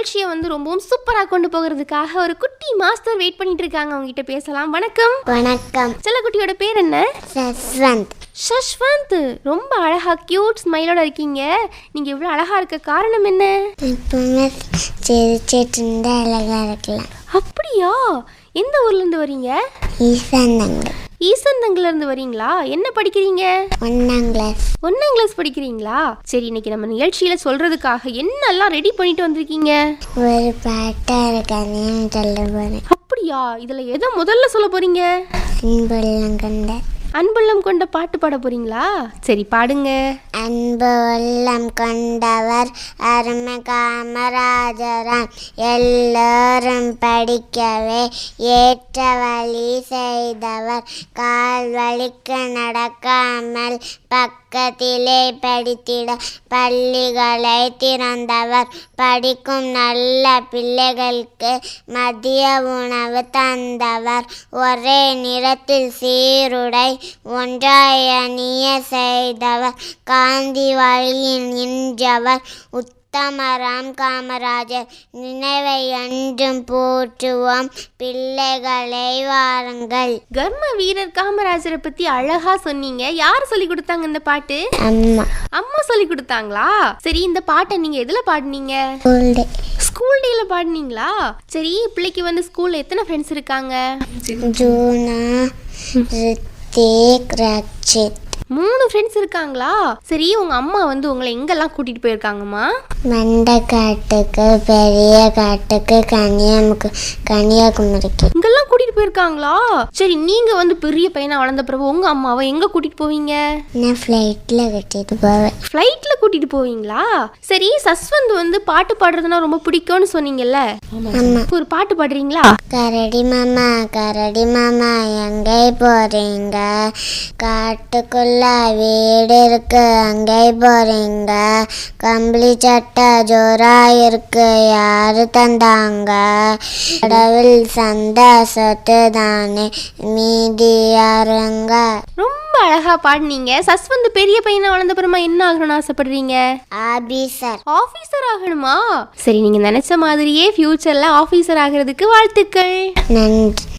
நிகழ்ச்சியை வந்து ரொம்பவும் சூப்பரா கொண்டு போகிறதுக்காக ஒரு குட்டி மாஸ்டர் வெயிட் பண்ணிட்டு இருக்காங்க. அவங்க கிட்ட பேசலாம். வணக்கம். வணக்கம். செல்லக்குட்டியோட பேர் என்ன? சஸ்வந்த். ஷஷ்வந்த் ரொம்ப அழகா கியூட் ஸ்மைலோட இருக்கீங்க. நீங்க இவ்வளவு அழகா இருக்க காரணம் என்ன? எப்பவுமே சிரிச்சிட்டு இருந்தா அழகா இருக்கலாம். அப்படியா? எந்த ஊர்ல இருந்து வரீங்க? ஈசந்தங்கள்ல இருந்து வரீங்களா? என்ன படிக்கிறீங்க? ஒன்னாம் கிளாஸ் ஒன்னாம் கிளாஸ் படிக்கிறீங்களா? சரி இன்னைக்கு நம்ம நிகழ்ச்சியில சொல்றதுக்காக என்னெல்லாம் ரெடி பண்ணிட்டு வந்திருக்கீங்க? ஒரு பாட்டா இருக்காதையும் சொல்ல போறேன். அப்படியா? இதுல எதை முதல்ல சொல்ல போறீங்க? அன்புள்ளம் கொண்ட அன்புள்ளம் கொண்ட பாட்டு பாட போறீங்களா? சரி பாடுங்க. அன்பு உள்ளம் கொண்டவர் அருமை காமராஜராம். எல்லோரும் படிக்கவே ஏற்ற வழி செய்தவர். கால் வழிக்க நடக்காமல் பக்கத்திலே படித்திட பள்ளிகளை திறந்தவர். படிக்கும் நல்ல பிள்ளைகளுக்கு மதிய உணவு தந்தவர். ஒரே நிறத்தில் சீருடை ஒன்றாய் அணிய செய்தவர் காந்தி வழியில் நின்றவர் உத்தமராம் காமராஜர். நினைவை என்றும் போற்றுவோம். பிள்ளைகளை வாருங்கள். கர்ம வீரர் காமராஜரை பத்தி அழகா சொன்னீங்க. யார் சொல்லி கொடுத்தாங்க இந்த பாட்டு? அம்மா. அம்மா சொல்லி கொடுத்தாங்களா? சரி இந்த பாட்டை நீங்க எதுல பாடுனீங்க? ஸ்கூல் டேல பாடுனீங்களா? சரி பிள்ளைக்கு வந்து ஸ்கூல்ல எத்தனை ஃப்ரெண்ட்ஸ் இருக்காங்க? ஜூனா they cracked. மூணு ஃப்ரெண்ட்ஸ் இருக்காங்களா? சரி உங்க அம்மா வந்து உங்களை எங்கெல்லாம் கூட்டிட்டு போயிருக்காங்கம்மா? மண்டக்காட்டுக்கு பெரிய காட்டுக்கு கன்னியாமுக்கு கன்னியாகுமரிக்கு. இங்கெல்லாம் கூட்டிட்டு போயிருக்காங்களா? சரி நீங்க வந்து பெரிய பையனா வளர்ந்த பிறகு உங்க அம்மாவை எங்க கூட்டிட்டு போவீங்க? நான் ஃப்ளைட்டில் கட்டிட்டு போவேன். ஃப்ளைட்ல கூட்டிட்டு போவீங்களா? சரி சஸ்வந்த் வந்து பாட்டு பாடுறதுனா ரொம்ப பிடிக்கும்னு சொன்னீங்கல்ல? ஒரு பாட்டு பாடுறீங்களா? கரடி மாமா கரடி மாமா எங்கே போறீங்க? காட்டுக்குள்ள வீடு இருக்கு. அங்கே போறீங்க. கம்பளி சட்டை ஜோரா இருக்கு. யாரு தந்தாங்க? கடவுள் சந்தோஷத்து தானே மீதி யாருங்க? ரொம்ப அழகா பாடுனீங்க. சஸ்வந்த் பெரிய பையனா வளர்ந்த பிறமா என்ன ஆகணும்னு ஆசைப்படுறீங்க? ஆபீசர். ஆபீசர் ஆகணுமா? சரி நீங்க நினைச்ச மாதிரியே ஃபியூச்சர்ல ஆபீசர் ஆகிறதுக்கு வாழ்த்துக்கள். நன்றி.